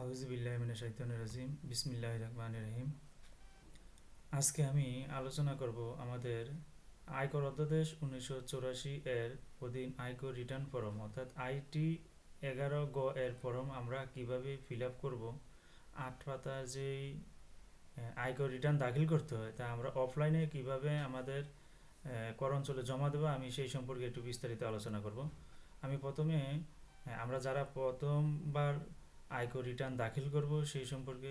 রাজিম বিসমিল্লাহ রহমান রহিম। আজকে আমি আলোচনা করব আমাদের আয়কর অধ্যাদেশ উনিশশো চৌরাশি এর অধীন আয়কর রিটার্ন ফর্ম, অর্থাৎ আইটি এগারো গ এর ফর্ম আমরা কীভাবে ফিল আপ করব, আট পাতার যেই আয়কর রিটার্ন দাখিল করতে হয়, তা আমরা অফলাইনে কীভাবে আমাদের কর অঞ্চলে জমা দেবো, আমি সেই সম্পর্কে একটু বিস্তারিত আলোচনা করব। আমি প্রথমে আমরা যারা প্রথমবার আয়কর রিটার্ন দাখিল করব সেই সম্পর্কে।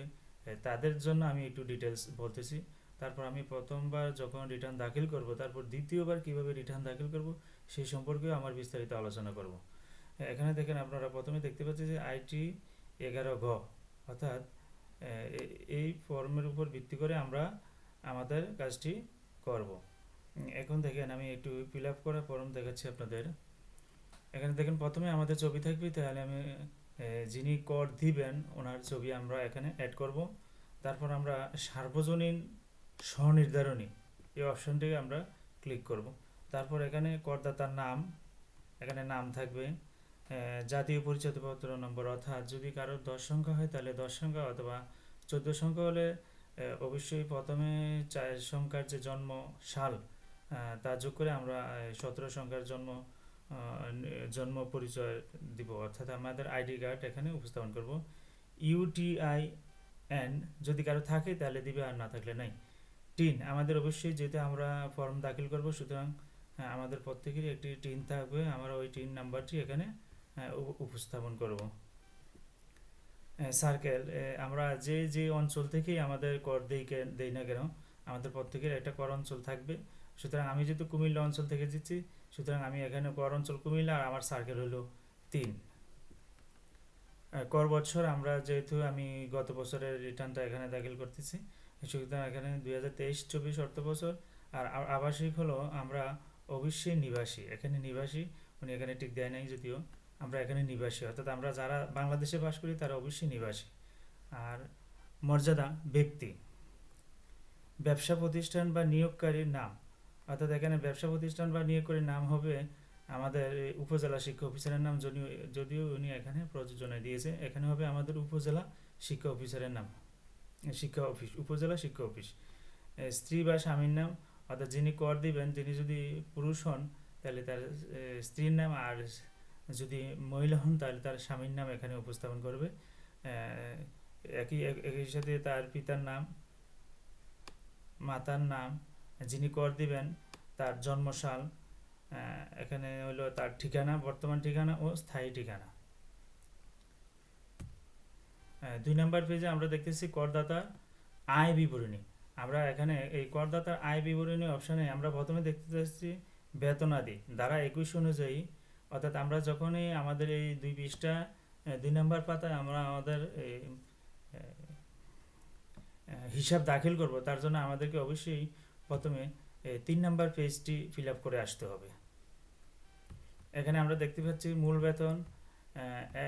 তাদের জন্য আমি একটু ডিটেলস বলতেছি। তারপর আমি প্রথমবার যখন রিটার্ন দাখিল করব, তারপর দ্বিতীয়বার কীভাবে রিটার্ন দাখিল করব সেই সম্পর্কেও আমার বিস্তারিত আলোচনা করব। এখানে দেখেন আপনারা প্রথমে দেখতে পাচ্ছেন যে আইটি এগারো ঘ, অর্থাৎ এই ফর্মের উপর ভিত্তি করে আমরা আমাদের কাজটি করব। এখন দেখেন আমি একটু ফিল আপ করা ফর্ম দেখাচ্ছি আপনাদের। এখানে দেখেন প্রথমে আমাদের ছবি থাকবে, তাহলে আমি যিনি কর দিবেন, ওনার ছবি আমরা এখানে অ্যাড করব। তারপর আমরা সার্বজনীন স্বনির্ধারণী, এই অপশনটিকে আমরা ক্লিক করব। তারপর এখানে করদাতার নাম, এখানে নাম থাকবে। জাতীয় পরিচয়পত্র নম্বর, অর্থাৎ যদি কারও দশ সংখ্যা হয়, তাহলে দশ সংখ্যা অথবা চোদ্দ সংখ্যা হলে অবশ্যই প্রথমে চার সংখ্যার যে জন্ম সাল তা যোগ করে আমরা সতেরো সংখ্যার জন্ম জন্ম পরিচয় দিব। অর্থাৎ আমাদের আইডি কার্ড এখানে উপস্থাপন করব। ইউটিআই এন যদি কারও থাকে তাহলে দিবে আর না থাকলে নাই। টিন, আমাদের অবশ্যই যেহেতু আমরা ফর্ম দাখিল করব, সুতরাং আমাদের প্রত্যেকেরই একটি টিন থাকবে। আমরা ওই টিন নাম্বারটি এখানে উপস্থাপন করব। সার্কেল আমরা যে যে অঞ্চল থেকেই আমাদের কর দিই দেই না কেন, আমাদের প্রত্যেকের একটা কর অঞ্চল থাকবে। সুতরাং আমি যেহেতু কুমিল্লা অঞ্চল থেকে দিচ্ছি সুতরাং আমি এখানে কর অঞ্চল কুমিল্লা আর আমার সার্কেল হলো তিন। কর বছর আমরা যেহেতু আমি গত বছরের রিটার্নটা এখানে দাখিল করতেছি, সুতরাং এখানে দুই হাজার তেইশ চব্বিশ অর্থ বছর আর আবাসিক হলো আমরা অবশ্যই নিবাসী। এখানে নিবাসী, উনি এখানে ঠিক দেয় নাই যদিও, আমরা এখানে নিবাসী। অর্থাৎ আমরা যারা বাংলাদেশে বাস করি তারা অবশ্যই নিবাসী। আর মর্যাদা, ব্যক্তি। ব্যবসা প্রতিষ্ঠান বা নিয়োগকারীর নাম। অর্থাৎ এখানে ব্যবসা প্রতিষ্ঠান বা নিয়ে করে নাম হবে আমাদের উপজেলা শিক্ষা অফিসারের নাম, যদিও যদিও উনি এখানে প্রযোজনায় দিয়েছে। এখানে হবে আমাদের উপজেলা শিক্ষা অফিসারের নাম। শিক্ষা অফিস, উপজেলা শিক্ষা অফিস। স্ত্রী বা স্বামীর নাম, অর্থাৎ যিনি কর দিবেন, তিনি যদি পুরুষ হন, তাহলে তার স্ত্রীর নাম আর যদি মহিলা হন, তাহলে তার স্বামীর নাম এখানে উপস্থাপন করবে। একই একই সাথে তার পিতার নাম, মাতার নাম যিনি কর দিবেন, তার জন্মসাল এখানে হলো তার ঠিকানা, বর্তমান ঠিকানা ও স্থায়ী ঠিকানা। দুই নম্বর পেজে আমরা দেখতেছি করদাতা আয় বিবরণী। আমরা এখানে এই করদাতার আয় বিবরণী অপশানে আমরা প্রথমে দেখতে পাচ্ছি বেতনাদি দ্বারা একুশ অনুযায়ী, অর্থাৎ আমরা যখনই আমাদের এই দুই পৃষ্ঠা দুই নম্বর পাতায় আমরা আমাদের হিসাব দাখিল করব, তার জন্য আমাদেরকে অবশ্যই প্রথমে তিন নম্বর পেজটি ফিল আপ করে আসতে হবে। এখানে আমরা দেখতে পাচ্ছি মূল বেতন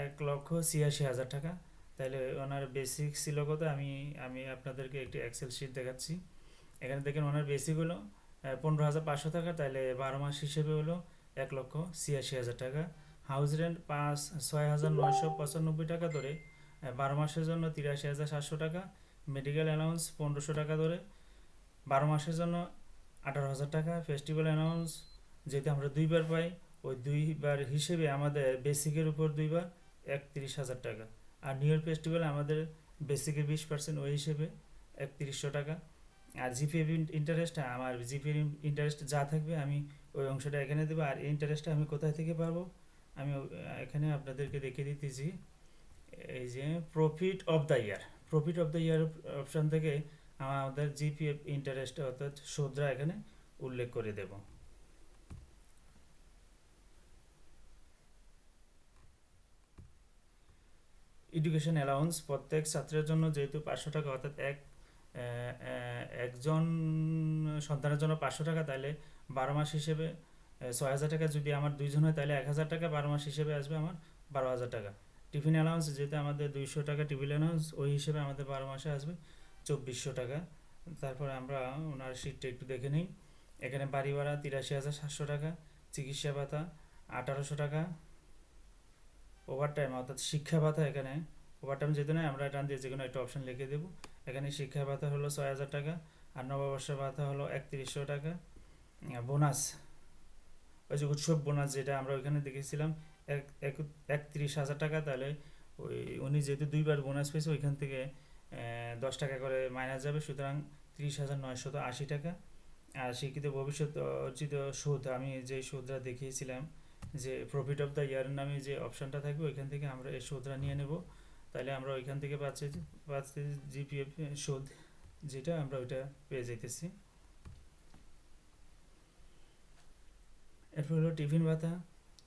এক লক্ষ ছিয়াশি হাজার টাকা। তাহলে ওনার বেসিক ছিল কত? আমি আমি আপনাদেরকে একটি এক্সেল শিট দেখাচ্ছি। এখানে দেখেন ওনার বেসিক হলো পনেরো হাজার পাঁচশো টাকা তাহলে বারো মাস হিসেবে হলো এক লক্ষ ছিয়াশি হাজার টাকা। হাউস রেন্ট পাঁচ, ছয় হাজার নয়শো পঁচানব্বই টাকা ধরে বারো মাসের জন্য তিরাশি হাজার সাতশো টাকা। মেডিকেল অ্যালাউন্স পনেরোশো টাকা ধরে বারো মাসের জন্য আঠারো হাজার টাকা ফেস্টিভ্যাল অ্যানাউন্স যেহেতু আমরা দুইবার পাই, ওই দুইবার হিসেবে আমাদের বেসিকের উপর দুইবার একত্রিশ হাজার টাকা। আর নিউ ইয়ার ফেস্টিভ্যাল আমাদের বেসিকের বিশ পার্সেন্ট ওই হিসেবে একত্রিশশো টাকা। আর জিপিএফ ইন্টারেস্ট আমার জিপিএফ ইন্টারেস্ট যা থাকবে আমি ওই অংশটা এখানে দেবো। আর এই ইন্টারেস্টটা আমি কোথায় থেকে পাবো? আমি এখানে আপনাদেরকে দেখিয়ে দিতেছি। এই যে profit of the year profit of the year option থেকে আমাদের জিপিএফ ইন্টারেস্ট অর্থাৎ সুদরা এখানে উল্লেখ করে দেব। এডুকেশন অ্যালাউন্স প্রত্যেক ছাত্রের জন্য যেহেতু পাঁচশো টাকা, অর্থাৎ এক একজন সন্তানের জন্য পাঁচশো টাকা, তাহলে বারো মাস হিসেবে ছয় হাজার টাকা যদি আমার দুইজন হয়, তাহলে এক হাজার টাকা বারো মাস হিসেবে আসবে আমার বারো হাজার টাকা। টিফিন অ্যালাউন্স যেহেতু আমাদের দুইশো টাকা টিফিন অ্যালাউন্স ওই হিসেবে আমাদের বারো মাসে আসবে। চব্বিশশো টাকা। তারপরে আমরা ওনার সিটটা একটু দেখে নিই। এখানে বাড়ি ভাড়া তিরাশি হাজার সাতশো টাকা, চিকিৎসা ভাতা আঠারোশো টাকা ওভার টাইম অর্থাৎ শিক্ষা ভাতা এখানে ওভারটাইম যেহেতু নয়, আমরা টান দিয়ে যে কোনো একটা অপশন লিখে দেবো। এখানে শিক্ষা ভাতা হলো ছয় হাজার টাকা, আর নববর্ষ ভাতা হলো একত্রিশশো টাকা। বোনাস ওই যে উৎসব বোনাস যেটা আমরা ওইখানে দেখেছিলাম, এক, এক- একত্রিশ হাজার টাকা, তাহলে ওই, উনি যেহেতু দুইবার বোনাস পেয়েছে, ওইখান থেকে দশ টাকা করে মাইনাস যাবে, সুতরাং তিরিশ হাজার নয়শত আশি টাকা। আর শিক্ষিত ভবিষ্যৎ অর্জিত সুদ, আমি যে সুদটা দেখিয়েছিলাম, যে প্রফিট অফ দ্য ইয়ার নামে যে অপশনটা থাকবে, ওইখান থেকে আমরা এই সুদটা নিয়ে নেব। তাহলে আমরা ওইখান থেকে পাচ্ছি পাচ্ছি জিপিএফ সুদ, যেটা আমরা ওইটা পেয়ে যাইতেছি। এরপর হলো টিফিন ভাতা,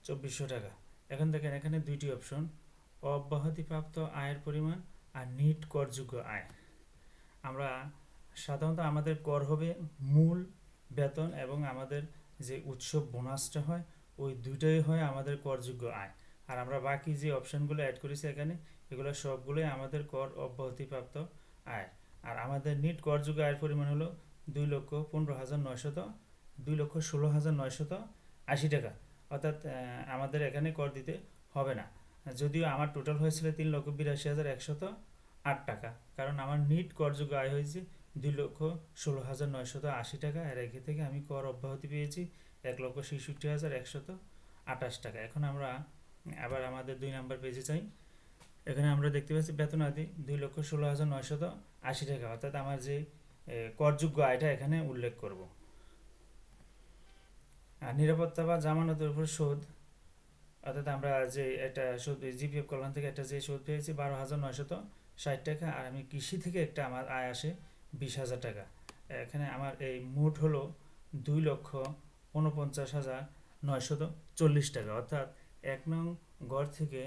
চব্বিশশো টাকা। এখন দেখেন, এখানে দুইটি অপশন অব্যাহতিপ্রাপ্ত আয়ের পরিমাণ আর নিট করযোগ্য আয় আমরা সাধারণত আমাদের কর হবে মূল, বেতন এবং আমাদের যে উৎসব বোনাসটা হয়, ওই দুইটাই হয় আমাদের করযোগ্য আয়। আর আমরা বাকি যে অপশনগুলো অ্যাড করেছি এখানে, এগুলো সবগুলোই আমাদের কর অব্যাহতিপ্রাপ্ত আয়। আর আমাদের নিট করযোগ্য আয়ের পরিমাণ হলো দুই লক্ষ পনেরো হাজার নয়শত, দুই লক্ষ ষোলো হাজার নয়শত আশি টাকা। অর্থাৎ আমাদের এখানে কর দিতে হবে না। যদিও আমার টোটাল হয়েছিল তিন লক্ষ বিরাশি হাজার একশত আট টাকা, কারণ আমার নিট করযোগ্য আয় হয়েছে দুই লক্ষ ষোলো হাজার নয়শত আশি টাকা, আর একে থেকে আমি কর অব্যাহতি পেয়েছি এক লক্ষ ছেষট্টি হাজার একশত আঠাশ টাকা। এখন আমরা আবার আমাদের দুই নাম্বার পেজে চাই এখানে আমরা দেখতে পাচ্ছি বেতনাদি দুই লক্ষ ষোলো হাজার নয়শত আশি টাকা, অর্থাৎ আমার যে করযোগ্য আয়টা এখানে উল্লেখ করব। আর নিরাপত্তা বা জামানতের উপর সুদ অর্থাৎ আমরা যে একটা সুদ জিপিএফ কল্যাণ থেকে একটা যে সুদ পেয়েছি, বারো হাজার নয়শত ষাট টাকা, আর আমি কৃষি থেকে একটা আমার আয় আসে বিশ হাজার টাকা। এখানে আমার এই মোট হলো দুই লক্ষ উনপঞ্চাশ হাজার নয়শত চল্লিশ টাকা। অর্থাৎ এক নং গড় থেকে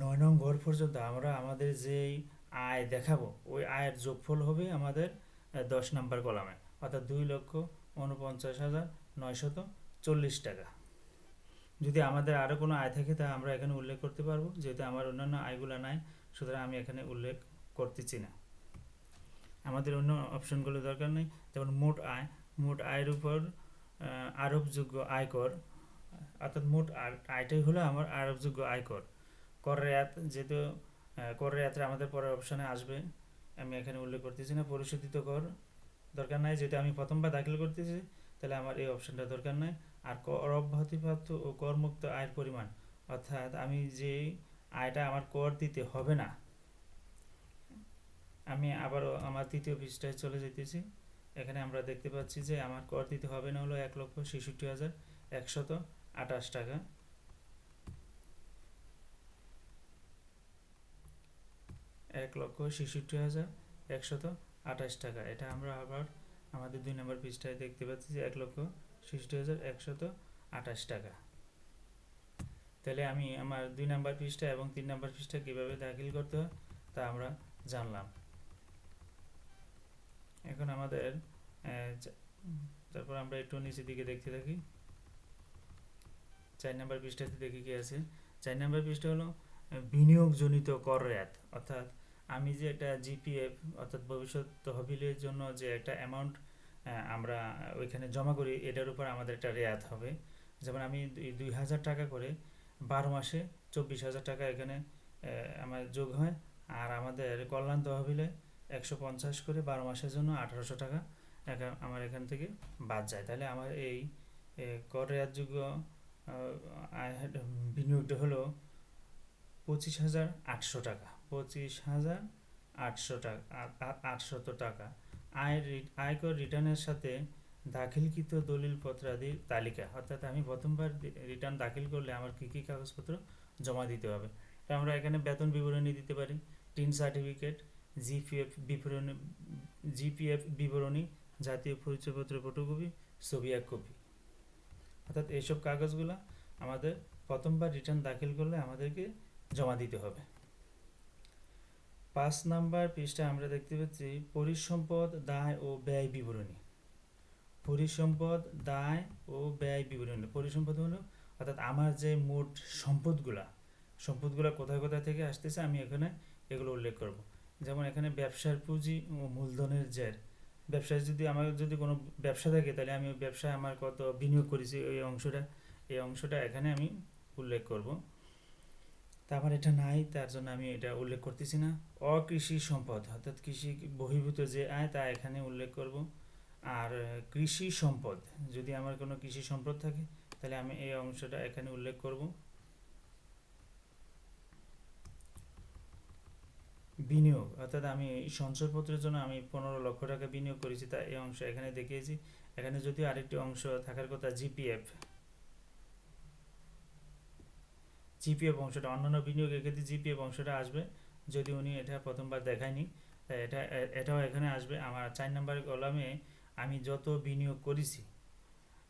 নয় নং গড় পর্যন্ত আমরা আমাদের যেই আয় দেখাবো, ওই আয়ের যোগফল হবে আমাদের দশ নাম্বার কলামে। অর্থাৎ দুই লক্ষ উনপঞ্চাশ হাজার নয়শত চল্লিশ টাকা। যদি আমাদের আরও কোনো আয় থাকে, তা আমরা এখানে উল্লেখ করতে পারব। যেহেতু আমার অন্যান্য আয়গুলো নাই, সুতরাং আমি এখানে উল্লেখ করতেছি না। আমাদের অন্য অপশনগুলো দরকার নেই, যেমন মোট আয়। মোট আয়ের উপর আরোপযোগ্য আয়কর, অর্থাৎ মোট আয়- আয়টাই হলো আমার আরোপযোগ্য আয়কর। কর রেয়াত যেহেতু কর রেয়াতটা আমাদের পরের অপশানে আসবে, আমি এখানে উল্লেখ করতেছি না। পরিশোধিত কর দরকার নাই, যেহেতু আমি প্রথমবার দাখিল করতেছি, তাহলে আমার এই অপশানটা দরকার নাই। আর কর অব্যাহতিপ্রাপ্ত ও করমুক্ত আয়ের পরিমাণ। অর্থাৎ আমি যে আয়টা আমার কর দিতে হবে না, আমি আবারও আমার তৃতীয় পৃষ্ঠায় চলে যেতেছি। এখানে আমরা দেখতে পাচ্ছি যে আমার কর দিতে হবে না হলো এক লক্ষ ছেষট্টি হাজার একশত আঠাশ টাকা। এক লক্ষ ছেষট্টি হাজার একশত আঠাশ টাকা। এটা আমরা আবার আমাদের দুই নম্বর পৃষ্ঠায় দেখতে পাচ্ছি যে এক লক্ষ ছেষট্টি হাজার একশত আঠাশ টাকা। তাহলে আমি আমার দুই নাম্বার পৃষ্ঠা এবং তিন নাম্বার পৃষ্ঠা কীভাবে দাখিল করতে হয় তা আমরা জানলাম। এখন আমাদের তারপর আমরা একটু নিচের দিকে দেখতে থাকি। চার নাম্বার পৃষ্ঠাতে দেখি কি আছে। চার নাম্বার পৃষ্ঠা হলো বিনিয়োগজনিত কর রেয়াত। অর্থাৎ আমি যে একটা জিপিএফ অর্থাৎ ভবিষ্যৎ তহবিলের জন্য যে একটা অ্যামাউন্ট আমরা ওইখানে জমা করি, এটার উপর আমাদের একটা রেয়াত হবে। যেমন আমি দুই- হাজার টাকা করে বারো মাসে চব্বিশ হাজার টাকা এখানে আমার যোগ হয়। আর আমাদের কল্যাণ তহবিলে একশো পঞ্চাশ করে বারো মাসের জন্য আঠারোশো টাকা আমার এখান থেকে বাদ যায়। তাহলে আমার এই কর রেয়াতযোগ্য বিনিয়োগটা হলো পঁচিশ হাজার আটশো টাকা। পঁচিশ হাজার আটশো টাকা আটশত টাকা। আয় আয়কর রিটার্নের সাথে দাখিলকৃত দলিল পত্রাদির তালিকা। অর্থাৎ আমি প্রথমবার রিটার্ন দাখিল করলে আমার কী কী কাগজপত্র জমা দিতে হবে? তো আমরা এখানে বেতন বিবরণী দিতে পারি, টিন সার্টিফিকেট, জিপিএফ বিবরণী জিপিএফ বিবরণী, জাতীয় পরিচয়পত্র ফটোকপি, ছবি এক কপি। অর্থাৎ এইসব কাগজগুলো আমাদের প্রথমবার রিটার্ন দাখিল করলে আমাদেরকে জমা দিতে হবে। পাঁচ নাম্বার পৃষ্ঠায় আমরা দেখতে পাচ্ছি, পরিসম্পদ, দায় ও ব্যয় বিবরণী। পরিসম্পদ, দায় ও ব্যয় বিবরণী। পরিসম্পদ হলো, অর্থাৎ আমার যে মোট সম্পদগুলা সম্পদগুলা কোথায় কোথায় থেকে আসতেছে আমি এখানে এগুলো উল্লেখ করব। যেমন এখানে ব্যবসার পুঁজি ও মূলধনের জের। ব্যবসায় যদি আমার যদি কোনো ব্যবসা থাকে, তাহলে আমি ব্যবসায় আমার কত বিনিয়োগ করেছি, ওই অংশটা, এই অংশটা এখানে আমি উল্লেখ করব। তা আমার এটা নাই, তার জন্য আমি এটা উল্লেখ করতেছি না। অকৃষি সম্পদ, অর্থাৎ কৃষি বহির্ভূত যে আয়, তা এখানে উল্লেখ করব। আর কৃষি সম্পদ, যদি আমার কোনো কৃষি সম্পদ থাকে, তাহলে আমি এই অংশটা এখানে উল্লেখ করব। বিনিয়োগ, অর্থাৎ আমি সঞ্চয়পত্রের জন্য আমি পনেরো লক্ষ টাকা বিনিয়োগ করেছি, তা এই অংশ এখানে দেখিয়েছি। এখানে যদিও আরেকটি অংশ থাকার কথা, জিপিএফ জিপিএফ অংশটা অন্যান্য বিনিয়োগের ক্ষেত্রে জিপিএফ অংশটা আসবে। যদি উনি এটা প্রথমবার দেখায়নি তাই এটা এটাও এখানে আসবে। আমার চার নাম্বার কলামে আমি যত বিনিয়োগ করেছি,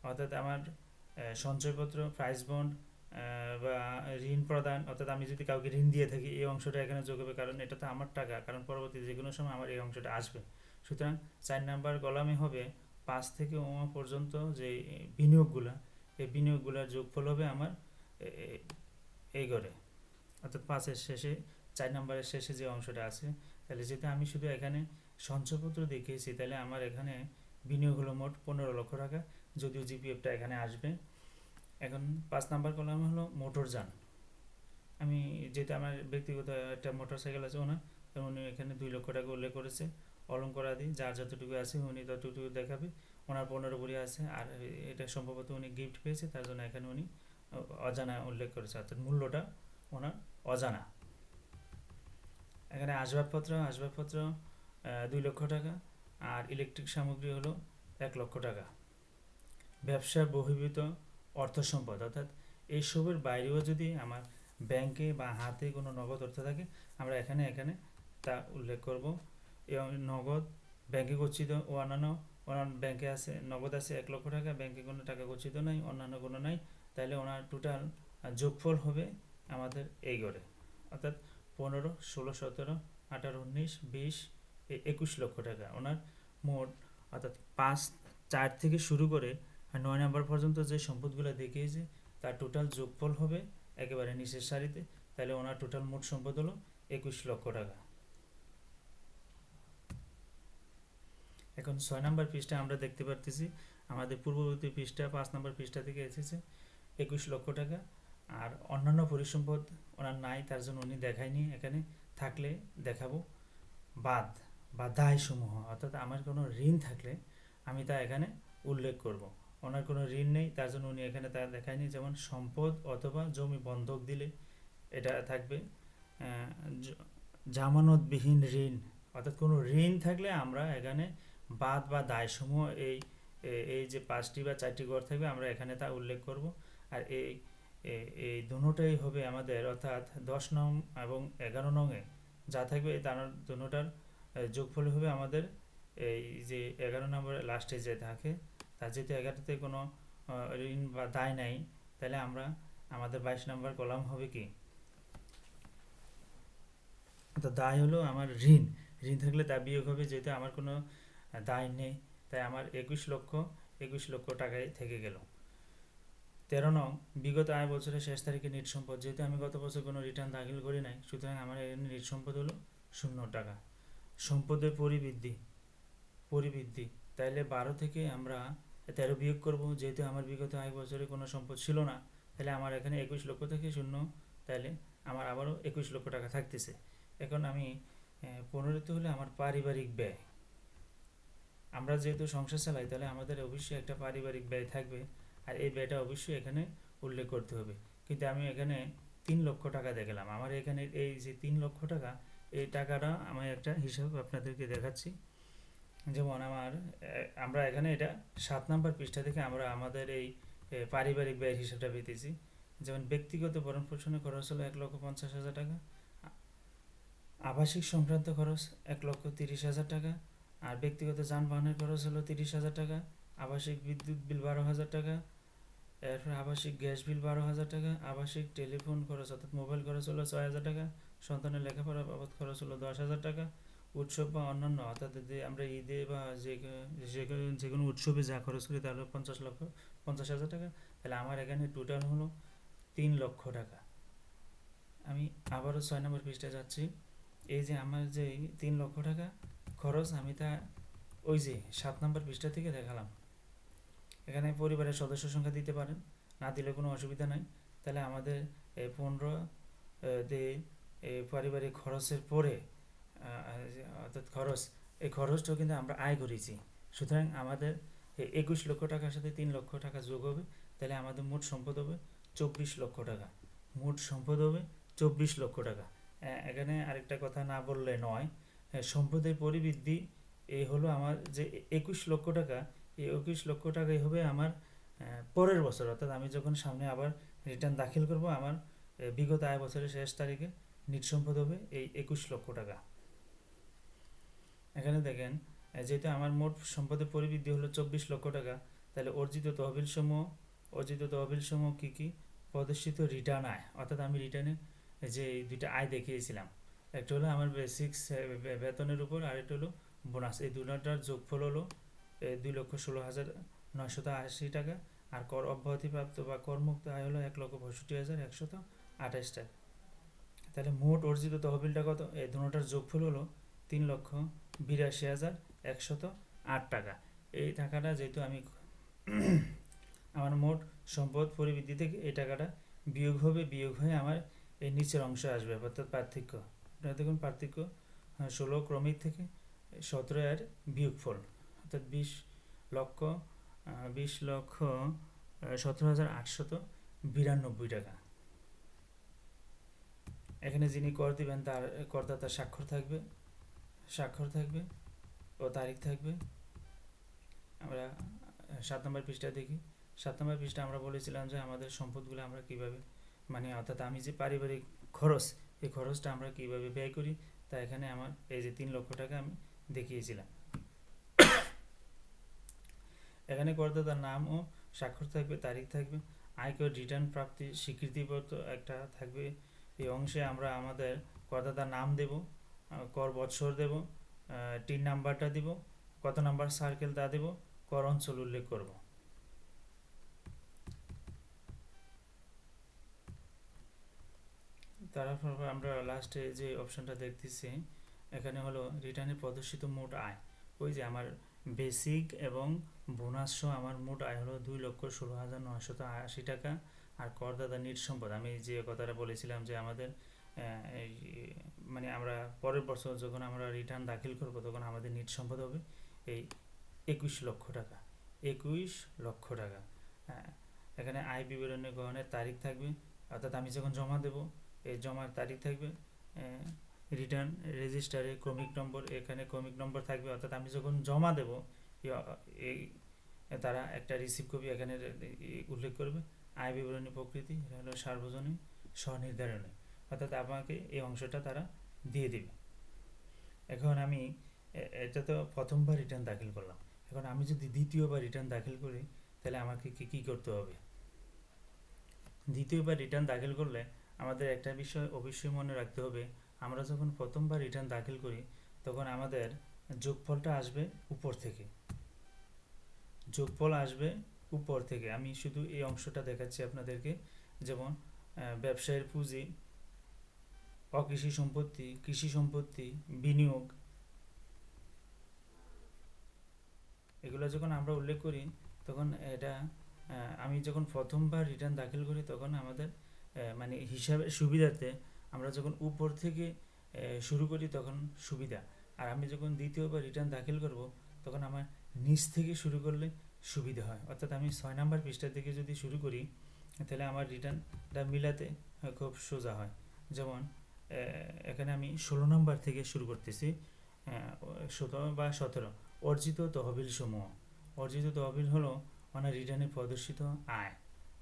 অর্থাৎ আমার সঞ্চয়পত্র প্রাইস বন্ড বা ঋণ প্রদান, অর্থাৎ আমি যদি কাউকে ঋণ দিয়ে থাকি, এই অংশটা এখানে যোগ হবে। কারণ এটা তো আমার টাকা, কারণ পরবর্তী যে কোনো সময় আমার এই অংশটা আসবে। সুতরাং চার নাম্বার কলামে হবে পাঁচ থেকে ওমা পর্যন্ত যে বিনিয়োগগুলা, এই বিনিয়োগগুলোর যোগফল হবে আমার এই ঘরে। অর্থাৎ পাঁচের শেষে, চার নম্বরের শেষে যে অংশটা আছে, তাহলে যেটা আমি শুধু এখানে সঞ্চয়পত্র দেখিয়েছি, তাহলে আমার এখানে বিনিয়োগ হলো মোট পনেরো লক্ষ টাকা, যদিও জিপিএফটা এখানে আসবে। এখন পাঁচ নাম্বার কলাম হলো মোটরযান আমি যেটা আমার ব্যক্তিগত একটা মোটর সাইকেল আছে ওনার উনি এখানে দুই লক্ষ টাকা উল্লেখ করেছে। অলঙ্কার আদি, যার যতটুকু আছে উনি ততটুকু দেখাবে। ওনার পনেরো বড়ি আছে, আর এটা সম্ভবত উনি গিফট পেয়েছে, তার জন্য এখানে উনি অজানা উল্লেখ করেছে, অর্থাৎ মূল্যটা ওনার অজানা। এখানে আসবাবপত্র আসবাবপত্র দুই লক্ষ টাকা আর ইলেকট্রিক সামগ্রী হলো এক লক্ষ টাকা। ব্যবসা বহির্ভূত অর্থ সম্পদ, অর্থাৎ এইসবের বাইরেও যদি আমার ব্যাংকে বা হাতে কোনো নগদ অর্থ থাকে, আমরা এখানে এখানে তা উল্লেখ করব। এবং নগদ ব্যাংকে গচ্ছিত ও অন্যান্য অন্যান্য ব্যাংকে আছে, নগদ আছে এক লক্ষ টাকা, ব্যাংকে কোনো টাকা গচ্ছিত নাই, অন্যান্য কোনো নাই তাহলে ওনার টোটাল যোগফল হবে আমাদের এই গড়ে। অর্থাৎ পনেরো, ষোলো, সতেরো, আঠারো, উনিশ, বিশ একুশ লক্ষ টাকা। ওনার মোট, অর্থাৎ পাঁচ, চার থেকে শুরু করে নয় নম্বর পর্যন্ত যে সম্পদগুলো দেখিয়েছে, তার টোটাল যোগফল হবে একেবারে নিচের সারিতে। তাহলে ওনার টোটাল মোট সম্পদ হলো একুশ লক্ষ টাকা। এখন ছয় নম্বর পৃষ্ঠা আমরা দেখতে পারতেছি। আমাদের পূর্ববর্তী পৃষ্ঠা, পাঁচ নম্বর পৃষ্ঠা থেকে এসেছে। একুশ লক্ষ টাকা। আর অন্যান্য পরিসম্পদ ওনার নাই, তার জন্য উনি দেখায়নি এখানে। থাকলে দেখাবো। বাদ বা দায়সমূহ অর্থাৎ আমার কোনো ঋণ থাকলে আমি তা এখানে উল্লেখ করব। ওনার কোনো ঋণ নেই, তার জন্য উনি এখানে তা দেখায়নি। যেমন সম্পদ অথবা জমি বন্ধক দিলে এটা থাকবে। জামানতবিহীন ঋণ, অর্থাৎ কোনো ঋণ থাকলে আমরা এখানে বাদ বা দায়সমূহ এই এই যে পাঁচটি বা চারটি ঘর থাকবে, আমরা এখানে তা উল্লেখ করব। আর এই এই দুটোটাই হবে আমাদের, অর্থাৎ দশ নং এবং এগারো নংয়ে। যা থাকবে তার দুটোটার যোগফল হবে আমাদের এই যে এগারো নম্বরের লাস্টে যে থাকে তার যেহেতু এগারোতে কোনো ঋণ বা দায় নাই, তাহলে আমরা আমাদের বাইশ নম্বর কলাম হবে কি? তো দায় হলো আমার ঋণ। ঋণ থাকলে তা বিয়োগ হবে, যেহেতু আমার কোনো দায় নেই, তাই আমার একুশ লক্ষ একুশ লক্ষ টাকায় থেকে গেল। তেরো নং, বিগত আয় বছরের শেষ তারিখে নিট সম্পদ। যেহেতু আমি গত বছর কোনো রিটার্ন দাখিল করি নাই, সুতরাং আমার এখানে নিট সম্পদ হলো শূন্য টাকা। সম্পদের পরিবৃদ্ধি পরিবৃদ্ধি। তাইলে বারো থেকে আমরা তেরো বিয়োগ করব, যেহেতু আমার বিগত আয় বছরে কোনো সম্পদ ছিল না তাহলে আমার এখানে একুশ লক্ষ থেকে শূন্য তাহলে আমার আবারও একুশ লক্ষ টাকা থাকতেছে। এখন আমি পনেরোতে হলে আমার পারিবারিক ব্যয়। আমরা যেহেতু সংসার চালাই তাহলে আমাদের অবশ্যই একটা পারিবারিক ব্যয় থাকবে। আর এই ব্যয়টা অবশ্যই এখানে উল্লেখ করতে হবে। কিন্তু আমি এখানে তিন লক্ষ টাকা দেখলাম। আমার এখানে এই যে তিন লক্ষ টাকা, এই টাকাটা আমি একটা হিসাব আপনাদেরকে দেখাচ্ছি। যেমন আমার আমরা এখানে এটা সাত নাম্বার পৃষ্ঠা থেকে আমরা আমাদের এই পারিবারিক ব্যয়ের হিসাবটা পেতেছি। যেমন ব্যক্তিগত ভরণ পোষণের খরচ হলো এক লক্ষ পঞ্চাশ হাজার টাকা, আবাসিক সংক্রান্ত খরচ এক লক্ষ তিরিশ হাজার টাকা, আর ব্যক্তিগত যানবাহনের খরচ হলো তিরিশ হাজার টাকা, আবাসিক বিদ্যুৎ বিল বারো হাজার টাকা এরপর আবাসিক গ্যাস বিল বারো হাজার টাকা, আবাসিক টেলিফোন খরচ অর্থাৎ মোবাইল খরচ হলো ছয় হাজার টাকা, সন্তানের লেখাপড়া বাবদ খরচ হলো দশ হাজার টাকা, উৎসব বা অন্যান্য অর্থাৎ যদি আমরা ঈদে বা যে যে কোনো উৎসবে যা খরচ করি তাহলে পঞ্চাশ লক্ষ, পঞ্চাশ হাজার টাকা। তাহলে আমার এখানে টোটাল হলো তিন লক্ষ টাকা। আমি আবারও ছয় নম্বর পৃষ্ঠায় যাচ্ছি। এই যে আমার যে তিন লক্ষ টাকা খরচ আমি তা ওই যে সাত নম্বর পৃষ্ঠা থেকে দেখালাম। এখানে পরিবারের সদস্য সংখ্যা দিতে পারেন। না দিলে কোনো অসুবিধা নাই। তাহলে আমাদের এই পনেরো দে পারিবারিক খরচের পরে অর্থাৎ খরচ, এই খরচটাও কিন্তু আমরা আয় করেছি। সুতরাং আমাদের একুশ লক্ষ টাকার সাথে তিন লক্ষ টাকা যোগ হবে। তাহলে আমাদের মোট সম্পদ হবে চব্বিশ লক্ষ টাকা। মোট সম্পদ হবে চব্বিশ লক্ষ টাকা। এখানে আরেকটা কথা না বললে নয়। সম্পদের পরিবৃদ্ধি, এ হলো আমার যে একুশ লক্ষ টাকা এই একুশ লক্ষ টাকাই হবে আমার পরের বছর। অর্থাৎ আমি যখন সামনে আবার রিটার্ন দাখিল করব, আমার বিগত আয় বছরের শেষ তারিখে নিট সম্পদ হবে এই একুশ লক্ষ টাকা। এখানে দেখেন যেহেতু আমার মোট সম্পদের পরিবৃদ্ধি হলো চব্বিশ লক্ষ টাকা, তাহলে অর্জিত তহবিল সমূহ অর্জিত তহবিল সমূহ কী কী? প্রদর্শিত রিটার্ন আয়। অর্থাৎ আমি রিটার্নে যে দুইটা আয় দেখিয়েছিলাম, একটা হলো আমার বেসিক বেতনের উপর আর একটা হলো বোনাস এই দুটার যোগফল হলো দুই লক্ষ ষোলো হাজার নয়শত আশি টাকা। আর কর অব্যাহতিপ্রাপ্ত বা করমুক্ত আয় হলো এক লক্ষ পঁয়ষট্টি হাজার একশত আঠাশ টাকা। তাহলে মোট অর্জিত তহবিলটা কত? এই দুটার যোগফল হলো তিন লক্ষ বিরাশি হাজার একশত আট টাকা। এই টাকাটা যেহেতু আমি আমার মোট সম্পদ পরিবৃদ্ধি থেকে এই টাকাটা বিয়োগ হবে, বিয়োগ হয়ে আমার এই নিচের অংশ আসবে, অর্থাৎ পার্থক্য। আপনারা দেখুন, পার্থক্য ষোলো ক্রমিক থেকে সতেরো এর বিয়োগফল। অর্থাৎ বিশ লক্ষ বিশ লক্ষ সতেরো হাজার আটশত বিরানব্বই টাকা। এখানে যিনি কর দিবেন তার করদাতার স্বাক্ষর থাকবে স্বাক্ষর থাকবে ও তারিখ থাকবে। আমরা সাত নম্বর পৃষ্ঠা দেখি। সাত নম্বর পৃষ্ঠা আমরা বলেছিলাম যে আমাদের সম্পদগুলো আমরা কীভাবে মানে অর্থাৎ আমি যে পারিবারিক খরচ, এই খরচটা আমরা কীভাবে ব্যয় করি, তা এখানে আমার এই যে তিন লক্ষ টাকা আমি দেখিয়েছিলাম। এখানে করদাতার নাম ও স্বাক্ষর থাকবে, তারিখ থাকবে আয়কর রিটার্ন প্রাপ্তি স্বীকৃতিপত্র একটা থাকবে। এই অংশে আমরা আমাদের করদাতার নাম দেব কর বৎসর দেব টিন নাম্বারটা দিব, কত নাম্বার সার্কেল তা দেব, কর অঞ্চল উল্লেখ করব। তারপর আমরা লাস্টে যে অপশনটা দেখতেছি, এখানে হলো রিটার্নে প্রদর্শিত মোট আয়। ওই যে আমার বেসিক এবং বোনাস সহ আমার মোট আয় হলো দুই লক্ষ ষোলো হাজার নয়শত আশি টাকা। আর করদাতা নিট সম্পদ, আমি যে কথাটা বলেছিলাম যে আমাদের এই মানে আমরা পরের বছর যখন আমরা রিটার্ন দাখিল করব, তখন আমাদের নিট সম্পদ হবে এই একুশ লক্ষ টাকা। একুশ লক্ষ টাকা। হ্যাঁ এখানে আয় বিবরণী গ্রহণের তারিখ থাকবে, অর্থাৎ আমি যখন জমা দেব, এই জমার তারিখ থাকবে রিটার্ন রেজিস্টারে ক্রমিক নম্বর, এখানে ক্রমিক নম্বর থাকবে। অর্থাৎ আমি যখন জমা দেব এই- তারা একটা রিসিভ কপি এখানে উল্লেখ করবে। আয় বিবরণী প্রকৃতি হলো সার্বজনীন স্বনির্ধারণী। অর্থাৎ আমাকে এই অংশটা তারা দিয়ে দেবে। এখন আমি এটা তো প্রথমবার রিটার্ন দাখিল করলাম। এখন আমি যদি দ্বিতীয়বার রিটার্ন দাখিল করি, তাহলে আমাকে কি, কী করতে হবে? দ্বিতীয়বার রিটার্ন দাখিল করলে আমাদের একটা বিষয় অবশ্যই মনে রাখতে হবে। আমরা যখন প্রথমবার রিটার্ন দাখিল করি, তখন আমাদের যোগফলটা আসবে উপর থেকে। যোগফল আসবে উপর থেকে। আমি শুধু এই অংশটা দেখাচ্ছি আপনাদেরকে। যেমন ব্যবসায়ের পুঁজি, অকৃষি সম্পত্তি, কৃষি সম্পত্তি, বিনিয়োগ। এগুলো যখন আমরা উল্লেখ করি, তখন এটা আমি যখন প্রথমবার রিটার্ন দাখিল করি, তখন আমাদের মানে হিসাবে সুবিধাতে আমরা যখন উপর থেকে শুরু করি তখন সুবিধা। আর আমি যখন দ্বিতীয়বার রিটার্ন দাখিল করব, তখন আমার নিচ থেকে শুরু করলে সুবিধা হয়। অর্থাৎ আমি ছয় নাম্বার পৃষ্ঠা থেকে যদি শুরু করি, তাহলে আমার রিটার্নটা মিলাতে খুব সোজা হয়। যেমন এখানে আমি ষোলো নম্বর থেকে শুরু করতেছি সতেরো বা সতেরো। অর্জিত তহবিল সমূহ অর্জিত তহবিল হলো, ওনার রিটার্নে প্রদর্শিত আয়।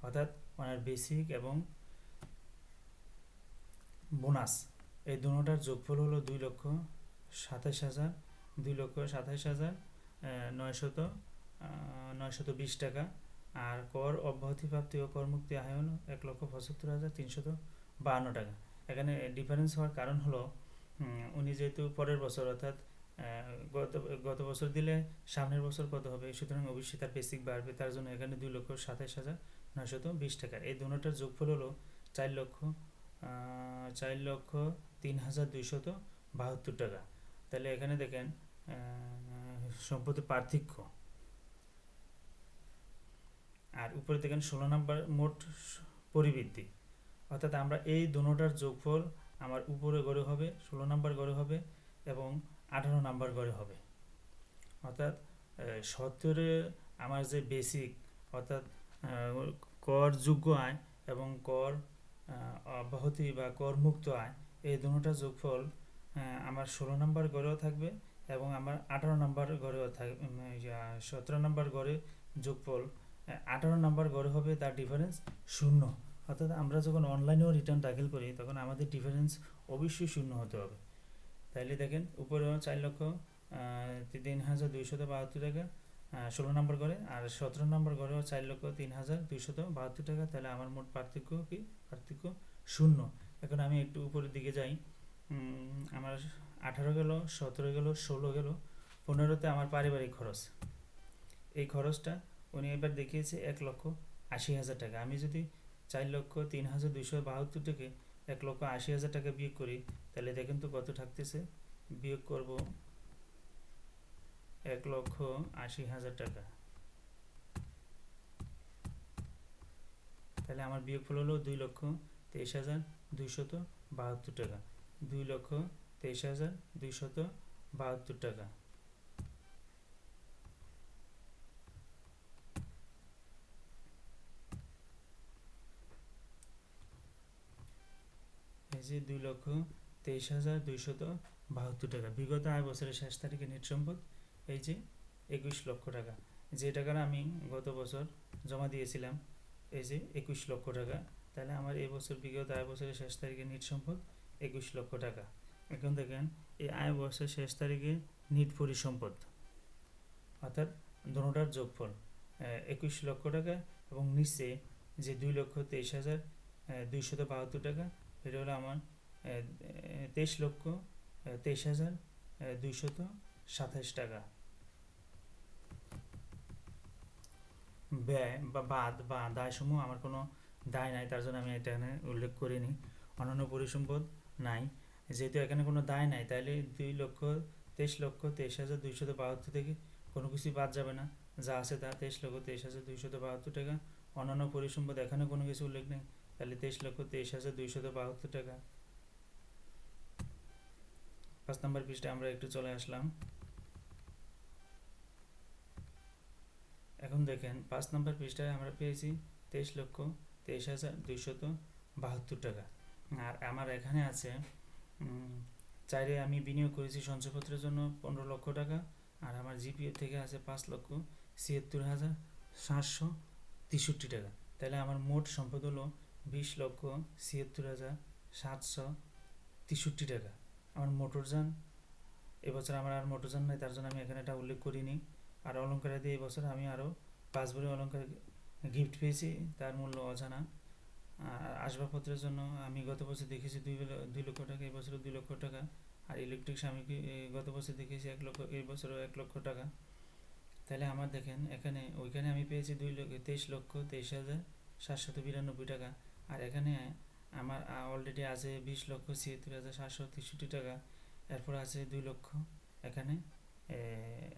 অর্থাৎ ওনার বেসিক এবং বোনাস। এই দুটোটার যোগফল হলো দুই লক্ষ সাতাশ হাজার, দুই লক্ষ সাতাশ হাজার নয়শত নয়শত বিশ টাকা। আর কর অব্যাহতিপ্রাপ্তি ও করমুক্তি আয় হলো এক লক্ষ পঁচাত্তর হাজার তিনশত বাহান্ন টাকা। এখানে ডিফারেন্স হওয়ার কারণ হলো উনি যেহেতু পরের বছর, অর্থাৎ গত গত বছর দিলে সামনের বছর কত হবে? সুতরাং অবশ্যই তার বেসিক বাড়বে। তার জন্য এখানে দুই লক্ষ সাতাশ হাজার নয়শত বিশ টাকা। এই দুটোটার যোগফল হলো চার লক্ষ চার লক্ষ তিন হাজার দুইশত বাহাত্তর টাকা। তাহলে এখানে দেখেন সম্পত্তির পার্থক্য। আর উপরে দেখেন, ষোলো নম্বর মোট পরিবৃদ্ধি অর্থাৎ আমরা এই দুটোটার যোগফল আমার উপরে গড়ে হবে, ষোলো নাম্বার গড়ে হবে এবং আঠারো নাম্বার গড়ে হবে। অর্থাৎ সত্তরে আমার যে বেসিক অর্থাৎ কর যোগ্য আয় এবং কর অব্যাহতি বা করমুক্ত আয়, এই দুটোটা যোগফল আমার ষোলো নম্বর গড়েও থাকবে এবং আমার আঠারো নম্বর গড়েও থাকবে সতেরো নম্বর গড়ে যোগফল আঠারো নম্বর গড়ে হবে তার ডিফারেন্স শূন্য। অর্থাৎ আমরা যখন অনলাইনেও রিটার্ন দাখিল করি, তখন আমাদের ডিফারেন্স অবশ্যই শূন্য হতে হবে। তাইলে দেখেন, উপরেও চার লক্ষ তিন হাজার দুইশত বাহাত্তর টাকা ষোলো নম্বর ঘরে। আর সতেরো নম্বর গড়েও চার লক্ষ তিন হাজার দুইশত বাহাত্তর টাকা। তাহলে আমার মোট পার্থক্য কি? পার্থক্য শূন্য। এখন আমি একটু উপরের দিকে যাই। আমার আঠারো গেল, সতেরো গেল, ষোলো গেল, পনেরোতে আমার পারিবারিক খরচ। এই খরচটা উনি এবার দেখিয়েছে এক লক্ষ আশি হাজার টাকা। আমি যদি চার লক্ষ তিন হাজার দুইশো বাহাত্তর থেকে এক লক্ষ আশি হাজার টাকা বিয়োগ করি, তাহলে দেখেন তো কত থাকতেছে। বিয়োগ করব এক লক্ষ আশি হাজার টাকা। তাহলে আমার বিয়োগফল হলো দুই লক্ষ তেইশ হাজার দুইশত বাহাত্তর টাকা। দুই লক্ষ তেইশ হাজার দুইশত বাহাত্তর টাকা। যে দুই লক্ষ তেইশ হাজার দুইশত বাহাত্তর টাকা। বিগত আয় বছরের শেষ তারিখে নেট সম্পদ এই যে একুশ লক্ষ টাকা। যে টাকাটা আমি গত বছর জমা দিয়েছিলাম, এই যে একুশ লক্ষ টাকা, তাহলে আমার এই বছর বিগত আয় বছরের শেষ তারিখে নিট সম্পদ একুশ লক্ষ টাকা। এখন দেখেন, এই আয় বছরের শেষ তারিখে নিট পরিসম্পদ, অর্থাৎ দোনোটার যোগফল একুশ লক্ষ টাকা এবং নিচে যে দুই লক্ষ তেইশ হাজার দুইশত বাহাত্তর টাকা, এটা হলো আমার তেইশ লক্ষ তেইশ হাজার দুইশত সাতাশ টাকা। ব্যয় বা বাদ বা দায়সমূহ আমার কোনো দায় নাই, তার জন্য আমি এটা এখানে উল্লেখ করিনি। অন্যান্য পরিসম্পদ নাই। যেহেতু এখানে কোনো দায় নাই, তাহলে দুই লক্ষ তেইশ লক্ষ তেইশ হাজার দুইশত বাহাত্তর থেকে কোনো কিছুই বাদ যাবে না। যা আছে তা তেইশ লক্ষ তেইশ হাজার দুইশত বাহাত্তর টাকা। অন্যান্য পরিসম্পদ এখানে কোনো কিছু উল্লেখ নেই, তাহলে তেইশ লক্ষ তেইশ হাজার দুইশত বাহাত্তর টাকা। পাঁচ নম্বর পৃষ্ঠে আমরা একটু চলে আসলাম। এখন দেখেন, পাঁচ নম্বর পৃষ্ঠায় আমরা পেয়েছি তেইশ লক্ষ তেইশ হাজার দুইশত বাহাত্তর টাকা। আর আমার এখানে আছে চাইলে আমি বিনিয়োগ করেছি সঞ্চয়পত্রের জন্য পনেরো লক্ষ টাকা, আর আমার জিপিএ থেকে আছে পাঁচ লক্ষ ছিয়াত্তর হাজার সাতশো তেষট্টি টাকা। তাহলে আমার মোট সম্পদ হলো বিশ লক্ষ ছিয়াত্তর হাজার সাতশো তেষট্টি টাকা। আমার মোটরযান এবছর আমার আর মোটরযান নাই, তার জন্য আমি এখানে এটা উল্লেখ করিনি। আর অলঙ্কার দিয়ে এবছর আমি আরও পাঁচ ভরি অলঙ্কার গিফট পেয়েছি, তার মূল্য অজানা। আর আসবাবপত্রের জন্য আমি গত বছর দেখেছি দুই দুই লক্ষ টাকা, এই বছর দুই লক্ষ টাকা। আর ইলেকট্রিক সামগ্রী গত বছর দেখেছি এক লক্ষ, এই বছরও এক লক্ষ টাকা। তাহলে আমার দেখেন, এখানে, ওইখানে আমি পেয়েছি দুই লক্ষ, তেইশ লক্ষ, তেইশ হাজার সাতশত বিরানব্বই টাকা। আর এখানে আমার অলরেডি আছে বিশ লক্ষ, ছিয়াত্তর হাজার সাতশো তেষট্টি টাকা। এরপর আছে দুই লক্ষ, এখানে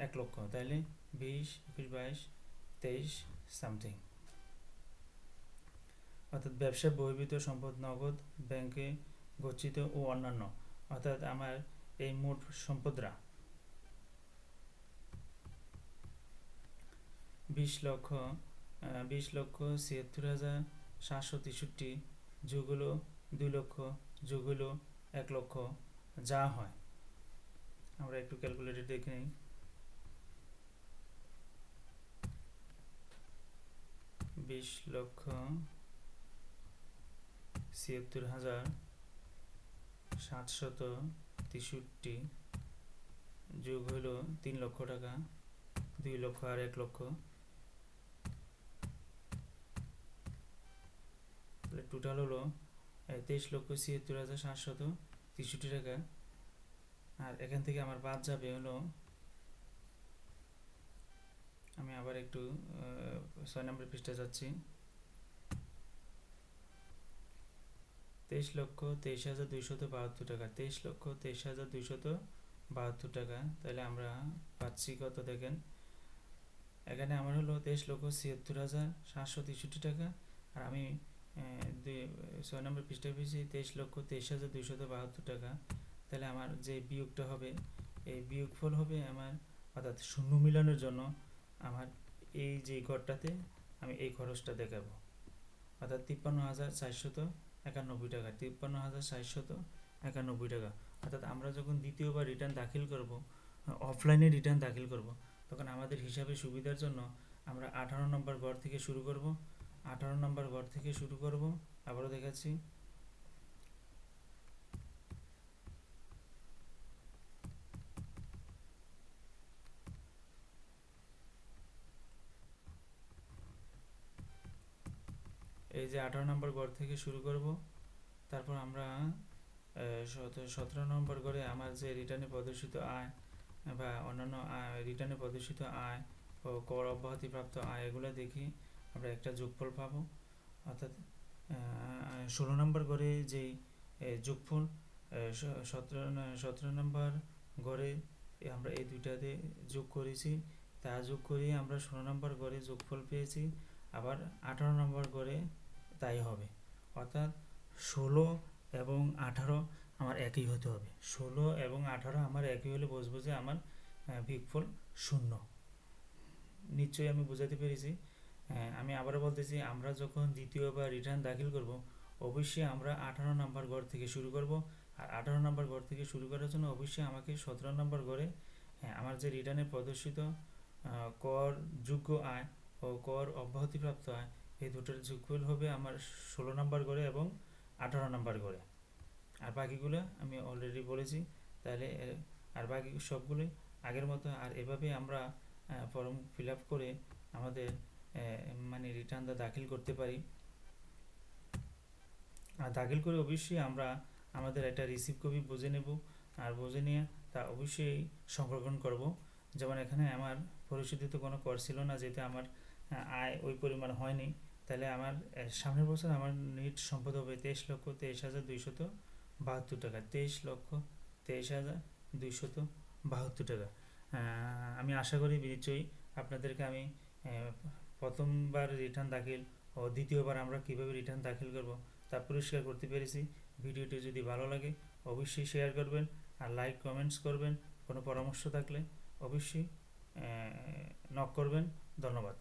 এক লক্ষ। তাইলে বিশ, একুশ বাইশ, তেইশ সামথিং। অর্থাৎ ব্যবসা বহির্ভূত সম্পদ নগদ, ব্যাংকে গচ্ছিত ও অন্যান্য। অর্থাৎ আমার এই মোট সম্পদরা। বিশ লক্ষ বিশ লক্ষ ছিয়াত্তর হাজার সাতশো তেষট্টি যোগ হলো দুই লক্ষ, যোগ হলো এক লক্ষ, যা হয়। আমরা একটু ক্যালকুলেটর দেখে নিই। বিশ লক্ষ ছিয়াত্তর হাজার সাতশত তেষট্টি যোগ হইল তিন লক্ষ টাকা, দুই লক্ষ আর এক লক্ষ। তাহলে টোটাল হলো তেইশ লক্ষ ছিয়াত্তর হাজার সাতশত তেষট্টি টাকা। আর এখান থেকে আমার বাদ যাবে হলো আমি আবার একটু ছয় নম্বর পৃষ্ঠা যাচ্ছি। তেইশ লক্ষ তেইশ হাজার দুইশত বাহাত্তর টাকা। তেইশ লক্ষ তেইশ হাজার দুইশত বাহাত্তর টাকা। তাহলে আমরা পাচ্ছি কত দেখেন? এখানে আমার হলো তেইশ লক্ষ ছিয়াত্তর হাজার সাতশো তেষট্টি টাকা। আর আমি ছয় নম্বর পৃষ্ঠা পেয়েছি তেইশ লক্ষ তেইশ হাজার দুইশত বাহাত্তর টাকা। তাহলে আমার যে বিয়োগটা হবে, এই বিয়োগফল হবে আমার অর্থাৎ শূন্য মিলানোর জন্য আমার এই যে ঘরটাতে আমি এই খরচটা দেখাবো। অর্থাৎ তিপ্পান্ন হাজার চারশত একানব্বই টাকা, তিপ্পান্ন হাজার চারশত একানব্বই টাকা। অর্থাৎ আমরা যখন দ্বিতীয়বার রিটার্ন দাখিল করব অফলাইনে রিটার্ন দাখিল করব, তখন আমাদের হিসাবে সুবিধার জন্য আমরা আঠারো নম্বর ঘর থেকে শুরু করব, আঠারো নম্বর ঘর থেকে শুরু করব, আবারও দেখাচ্ছি। যে আঠারো নম্বর গড় থেকে শুরু করব। তারপর আমরা সতেরো নম্বর গড়ে আমার যে রিটার্নে প্রদর্শিত আয় বা অন্যান্য আয় রিটার্নে প্রদর্শিত আয় ও কর অব্যাহতিপ্রাপ্ত আয় এগুলো দেখি আমরা একটা যোগফল পাবো। অর্থাৎ ষোলো নম্বর গড়ে যেই যোগফল সতেরো সতেরো নম্বর গড়ে আমরা এই দুইটাতে যোগ করেছি। তা যোগ করিয়ে আমরা ষোলো নম্বর গড়ে যোগফল পেয়েছি। আবার আঠারো নম্বর ঘরে তাই হবে। অর্থাৎ ষোলো এবং আঠারো আমার একই হতে হবে। ষোলো এবং আঠারো আমার একই হলে বুঝব যে আমার বিগফল শূন্য। নিশ্চয়ই আমি বোঝাতে পেরেছি। আমি আবারও বলতেছি, আমরা যখন দ্বিতীয়বার রিটার্ন দাখিল করব, অবশ্যই আমরা আঠারো নম্বর ঘর থেকে শুরু করব। আর আঠারো নম্বর ঘর থেকে শুরু করার জন্য অবশ্যই আমাকে সতেরো নম্বর ঘরে আমার যে রিটার্নে প্রদর্শিত কর যোগ্য আয় ও কর অব্যাহতিপ্রাপ্ত আয় এই দুটোর যোগফল হবে আমার ষোলো নম্বর করে এবং আঠারো নাম্বার করে। আর বাকিগুলো আমি অলরেডি বলেছি, তাহলে আর বাকি সবগুলোই আগের মতো। আর এভাবে আমরা ফর্ম ফিল আপ করে আমাদের মানে রিটার্নটা দাখিল করতে পারি। আর দাখিল করে অবশ্যই আমরা আমাদের একটা রিসিভ কপি বুঝে নেব। আর বুঝে নিয়ে তা অবশ্যই সংরক্ষণ করব। যেমন এখানে আমার পরিশোধিত কোনো কর ছিল না, যেহেতু আমার আয় ওই পরিমাণ হয়নি। তাহলে আমার সামনের বছর আমার নেট সম্পদ হবে তেইশ লক্ষ তেইশ হাজার দুইশত বাহাত্তর টাকা। তেইশ লক্ষ তেইশ হাজার দুইশত বাহাত্তর টাকা। আমি আশা করি নিশ্চয়ই আপনাদেরকে আমি প্রথমবার রিটার্ন দাখিল ও দ্বিতীয়বার আমরা কীভাবে রিটার্ন দাখিল করব তা পরিষ্কার করতে পেরেছি। ভিডিওটি যদি ভালো লাগে অবশ্যই শেয়ার করবেন আর লাইক কমেন্টস করবেন। কোনো পরামর্শ থাকলে অবশ্যই নক করবেন। ধন্যবাদ।